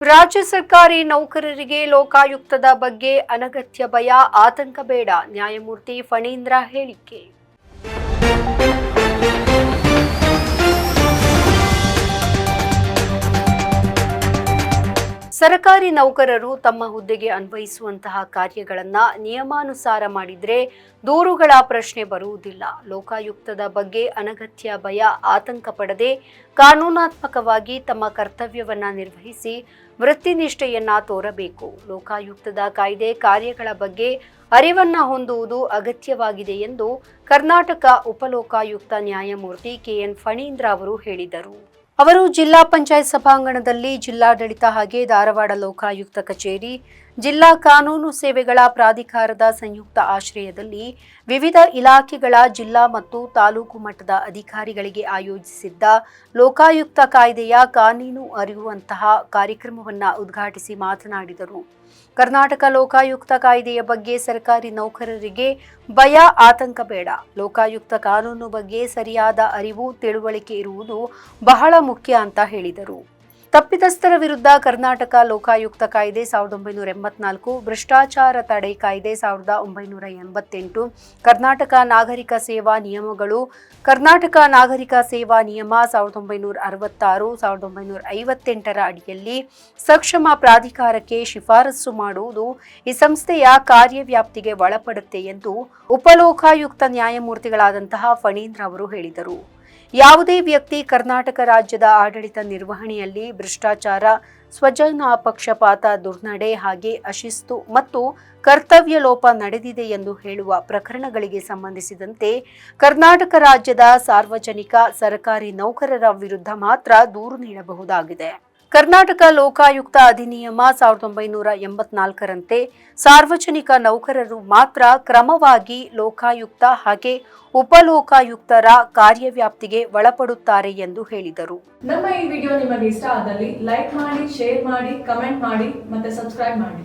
ರಾಜ್ಯ ಸರ್ಕಾರಿ ನೌಕರರಿಗೆ ಲೋಕಾಯುಕ್ತದ ಬಗ್ಗೆ ಅನಗತ್ಯ ಭಯ ಆತಂಕ ಬೇಡ ನ್ಯಾಯಮೂರ್ತಿ ಫಣೀಂದ್ರ ಹೇಳಿಕೆ. ಸರಕಾರಿ ನೌಕರರು ತಮ್ಮ ಹುದ್ದೆಗೆ ಅನ್ವಯಿಸುವಂತಹ ಕಾರ್ಯಗಳನ್ನ ನಿಯಮಾನುಸಾರ ಮಾಡಿದ್ರೆ ದೂರುಗಳ ಪ್ರಶ್ನೆ ಬರುವುದಿಲ್ಲ. ಲೋಕಾಯುಕ್ತದ ಬಗ್ಗೆ ಅನಗತ್ಯ ಭಯ ಆತಂಕ ಪಡದೆ ಕಾನೂನಾತ್ಮಕವಾಗಿ ತಮ್ಮ ಕರ್ತವ್ಯವನ್ನ ನಿರ್ವಹಿಸಿ ವೃತ್ತಿನಿಷ್ಠೆಯನ್ನ ತೋರಬೇಕು. ಲೋಕಾಯುಕ್ತದ ಕಾಯ್ದೆ ಕಾರ್ಯಗಳ ಬಗ್ಗೆ ಅರಿವನ್ನ ಹೊಂದುವುದು ಅಗತ್ಯವಾಗಿದೆ ಎಂದು ಕರ್ನಾಟಕ ಉಪಲೋಕಾಯುಕ್ತ ನ್ಯಾಯಮೂರ್ತಿ ಕೆಎನ್ ಫಣೀಂದ್ರ ಅವರು ಹೇಳಿದರು. ಅವರು ಜಿಲ್ಲಾ ಪಂಚಾಯತ್ ಸಭಾಂಗಣದಲ್ಲಿ ಜಿಲ್ಲಾಡಳಿತ ಹಾಗೆ ಧಾರವಾಡ ಲೋಕಾಯುಕ್ತ ಕಚೇರಿ ಜಿಲ್ಲಾ ಕಾನೂನು ಸೇವೆಗಳ ಪ್ರಾಧಿಕಾರದ ಸಂಯುಕ್ತ ಆಶ್ರಯದಲ್ಲಿ ವಿವಿಧ ಇಲಾಖೆಗಳ ಜಿಲ್ಲಾ ಮತ್ತು ತಾಲೂಕು ಮಟ್ಟದ ಅಧಿಕಾರಿಗಳಿಗೆ ಆಯೋಜಿಸಿದ್ದ ಲೋಕಾಯುಕ್ತ ಕಾಯ್ದೆಯ ಕಾನೂನು ಅರಿಯುವಂತಹ ಕಾರ್ಯಕ್ರಮವನ್ನು ಉದ್ಘಾಟಿಸಿ ಮಾತನಾಡಿದರು. ಕರ್ನಾಟಕ ಲೋಕಾಯುಕ್ತ ಕಾಯ್ದೆಯ ಬಗ್ಗೆ ಸರ್ಕಾರಿ ನೌಕರರಿಗೆ ಭಯ, ಆತಂಕ ಬೇಡ. ಲೋಕಾಯುಕ್ತ ಕಾನೂನು ಬಗ್ಗೆ ಸರಿಯಾದ ಅರಿವು, ತಿಳುವಳಿಕೆ ಇರುವುದು ಬಹಳ ಮುಖ್ಯ ಅಂತ ಹೇಳಿದರು. ತಪ್ಪಿತಸ್ಥರ ವಿರುದ್ಧ ಕರ್ನಾಟಕ ಲೋಕಾಯುಕ್ತ ಕಾಯ್ದೆ ಸಾವಿರದ ಒಂಬೈನೂರ ಎಂಬತ್ನಾಲ್ಕು, ಭ್ರಷ್ಟಾಚಾರ ತಡೆ ಕಾಯ್ದೆ ಸಾವಿರದ ಒಂಬೈನೂರ ಎಂಬತ್ತೆಂಟು, ಕರ್ನಾಟಕ ನಾಗರಿಕ ಸೇವಾ ನಿಯಮಗಳು, ಕರ್ನಾಟಕ ನಾಗರಿಕ ಸೇವಾ ನಿಯಮ ಸಾವಿರದ ಒಂಬೈನೂರ ಅರವತ್ತಾರು, ಸಾವಿರದ ಒಂಬೈನೂರ ಐವತ್ತೆಂಟರ ಅಡಿಯಲ್ಲಿ ಸಕ್ಷಮ ಪ್ರಾಧಿಕಾರಕ್ಕೆ ಶಿಫಾರಸು ಮಾಡುವುದು ಈ ಸಂಸ್ಥೆಯ ಕಾರ್ಯವ್ಯಾಪ್ತಿಗೆ ಒಳಪಡುತ್ತೆ ಎಂದು ಉಪಲೋಕಾಯುಕ್ತ ನ್ಯಾಯಮೂರ್ತಿಗಳಾದಂತಹ ಫಣೀಂದ್ರ ಅವರು ಹೇಳಿದರು. ಯಾವುದೇ ವ್ಯಕ್ತಿ ಕರ್ನಾಟಕ ರಾಜ್ಯದ ಆಡಳಿತ ನಿರ್ವಹಣೆಯಲ್ಲಿ ಭ್ರಷ್ಟಾಚಾರ, ಸ್ವಜನ ಪಕ್ಷಪಾತ, ದುರ್ನಡೆ ಹಾಗೆ ಅಶಿಸ್ತು ಮತ್ತು ಕರ್ತವ್ಯ ಲೋಪ ನಡೆದಿದೆ ಎಂದು ಹೇಳುವ ಪ್ರಕರಣಗಳಿಗೆ ಸಂಬಂಧಿಸಿದಂತೆ ಕರ್ನಾಟಕ ರಾಜ್ಯದ ಸಾರ್ವಜನಿಕ, ಸರ್ಕಾರಿ ನೌಕರರ ವಿರುದ್ಧ ಮಾತ್ರ ದೂರು ನೀಡಬಹುದಾಗಿದೆ. ಕರ್ನಾಟಕ ಲೋಕಾಯುಕ್ತ ಅಧಿನಿಯಮ ಸಾವಿರದ ಒಂಬೈನೂರ ಎಂಬತ್ನಾಲ್ಕರಂತೆ ಸಾರ್ವಜನಿಕ ನೌಕರರು ಮಾತ್ರ ಕ್ರಮವಾಗಿ ಲೋಕಾಯುಕ್ತ ಹಾಗೆ ಉಪಲೋಕಾಯುಕ್ತರ ಕಾರ್ಯವ್ಯಾಪ್ತಿಗೆ ಒಳಪಡುತ್ತಾರೆ ಎಂದು ಹೇಳಿದರು. ನಮ್ಮ ಈ ವಿಡಿಯೋ ನಿಮಗೆ ಇಷ್ಟ ಆದಲ್ಲಿ ಲೈಕ್ ಮಾಡಿ, ಶೇರ್ ಮಾಡಿ, ಕಮೆಂಟ್ ಮಾಡಿ ಮತ್ತೆ ಸಬ್ಸ್ಕ್ರೈಬ್ ಮಾಡಿ.